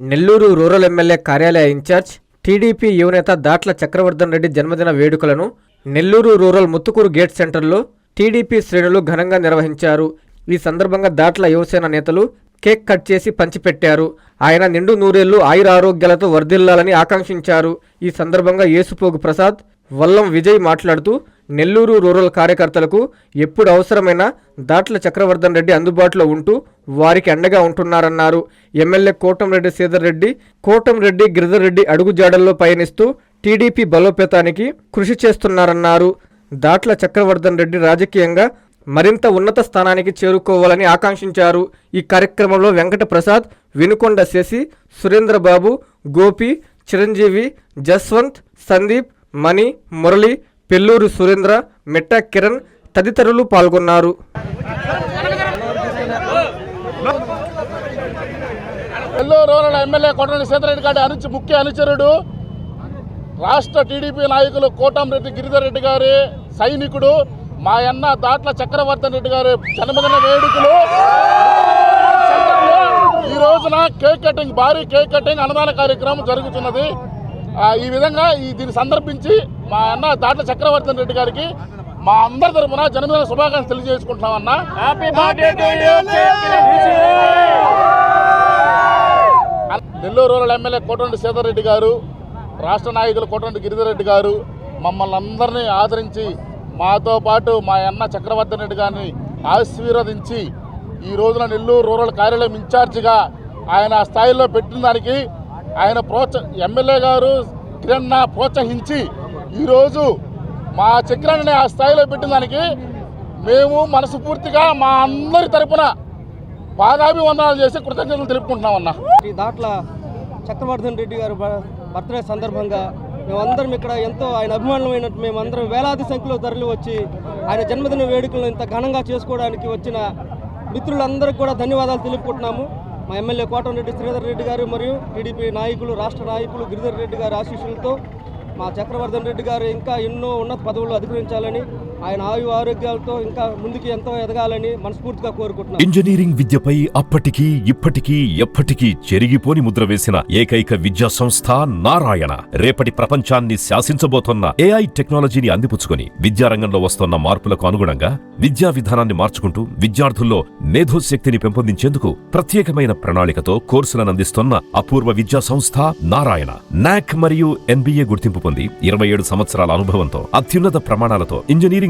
Nellore rural MLA కార్యాలయ incharge TDP యువనేత దాట్ల చక్రవర్ధన్ రెడ్డి జన్మదిన వేడుకలను నెల్లూరు రూరల్ ముత్తుకూరు గేట్ సెంటర్లో టీడీపీ శ్రేణులు ఘనంగా నిర్వహించారు. ఈ సందర్భంగా దాట్ల యువసేన నేతలు కేక్ కట్ చేసి పంచిపెట్టారు. ఆయన నిండు నూరేళ్ళు ఆయుర ఆరోగ్యాలతో వర్ధిల్లాలని ఆకాంక్షించారు. ఈ సందర్భంగా యేసుపోగు ప్రసాద్ వల్లం విజయ్ మాట్లాడుతూ నెల్లూరు రూరల్ కార్యకర్తలకు ఎప్పుడు అవసరమైన దాట్ల చక్రవర్ధన్ రెడ్డి అందుబాటులో ఉంటూ వారికి అండగా ఉంటున్నారన్నారు. ఎమ్మెల్యే కోటంరెడ్డి శ్రీధర్ రెడ్డి కోటంరెడ్డి గిరిధర్ రెడ్డి అడుగుజాడల్లో పయనిస్తూ టీడీపీ బలోపేతానికి కృషి చేస్తున్నారన్నారు. దాట్ల చక్రవర్ధన్ రెడ్డి రాజకీయంగా మరింత ఉన్నత స్థానానికి చేరుకోవాలని ఆకాంక్షించారు. ఈ కార్యక్రమంలో వెంకట ప్రసాద్ వినుకొండ శశి సురేంద్రబాబు గోపి చిరంజీవి జస్వంత్ సందీప్ మణి మురళి పెల్లూరు సురేంద్ర మెట్టా కిరణ్ తదితరులు పాల్గొన్నారు. నెల్లూరు రూరల్ ఎమ్మెల్యే కోటరెడ్డి సీతారెడ్డి గారి అనుచ ముఖ్య అనుచరుడు రాష్ట్ర టీడీపీ నాయకులు కోటంరెడ్డి గిరిధర్ రెడ్డి గారి సైనికుడు మా అన్న దాట్ల చక్రవర్తన్ రెడ్డి గారి జన్మదిన వేడుకలు. ఈ రోజున కేక్ కటింగ్ భారీ కేక్ కటింగ్ అన్నదాన కార్యక్రమం జరుగుతున్నది. ఈ విధంగా ఈ దీన్ని సందర్భించి మా అన్న దాట్ల చక్రవర్ధన్ రెడ్డి గారికి మా అందరి తరపున జన్మదిన శుభాకాంక్షలు తెలియజేసుకుంటున్నాం అన్న నెల్లూరు రూరల్ ఎమ్మెల్యే కోటరెడ్డి సీతారెడ్డి గారు రాష్ట్ర నాయకులు కోటరెడ్డి గిరిధర్ రెడ్డి గారు మమ్మల్ని అందరినీ ఆదరించి మాతో పాటు మా అన్న చక్రవర్ధన్ రెడ్డి గారిని ఆశీర్వదించి ఈ రోజున నెల్లూరు రూరల్ కార్యాలయం ఇన్ఛార్జిగా ఆయన స్థాయిలో పెట్టిన దానికి ఆయన ప్రోత్స ఎమ్మెల్యే గారు కిరణ్ ప్రోత్సహించి ఈరోజు మా చక్రాన్ని ఆ స్థాయిలో పెట్టిన దానికి మేము మనస్ఫూర్తిగా మా అందరి తరపున పాదాభివందనాలు చేసి కృతజ్ఞతలు తెలుపుకుంటున్నాం అన్న ఈ దాంట్లో చక్రవర్ధన్ రెడ్డి గారు బర్త్డే సందర్భంగా మేమందరం ఇక్కడ ఎంతో ఆయన అభిమానులమైనట్టు మేమందరం వేలాది సంఖ్యలో తరలి వచ్చి ఆయన జన్మదిన వేడుకలను ఇంత ఘనంగా చేసుకోవడానికి వచ్చిన మిత్రులందరికీ కూడా ధన్యవాదాలు తెలుపుకుంటున్నాము. మా ఎమ్మెల్యే కోటంరెడ్డి శ్రీధర్ రెడ్డి గారు మరియు టీడీపీ నాయకులు రాష్ట్ర నాయకులు గిరిధర్ రెడ్డి గారి ఆశీస్సులతో మా చక్రవర్ధన్ రెడ్డి గారు ఇంకా ఎన్నో ఉన్నత పదవులు అధిగమించాలని ఆయన ఆయు ఆరోగ్యాలతో ఇంకా ముందుకు ఎంతో ఎదగాలని మనస్ఫూర్తిగా కోరుకుంటున్నాను ఇంజనీరింగ్ విద్యపై అప్పటికీ ఇప్పటికీ ఎప్పటికీ చెరిగిపోని ముద్ర వేసిన ఏకైక విద్యా సంస్థ నారాయణ. రేపటి ప్రపంచాన్ని శాసించబోతున్న ఏఐ టెక్నాలజీని అందిపుచ్చుకొని విద్యారంగంలో వస్తున్న మార్పులకు అనుగుణంగా విద్యా విధానాన్ని మార్చుకుంటూ విద్యార్థుల్లో మేధోశక్తిని పెంపొందించేందుకు ప్రత్యేకమైన ప్రణాళికతో కోర్సులను అందిస్తున్న అపూర్వ విద్యా సంస్థ నారాయణ. నాక్ మరియు ఎన్బిఏ గుర్తింపు పొంది ఇరవై ఏడు సంవత్సరాల అనుభవంతో అత్యున్నత ప్రమాణాలతో ఇంజనీరింగ్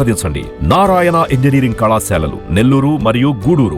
సంప్రదించండి నారాయణ ఇంజనీరింగ్ కళాశాలలు నెల్లూరు మరియు గూడూరు.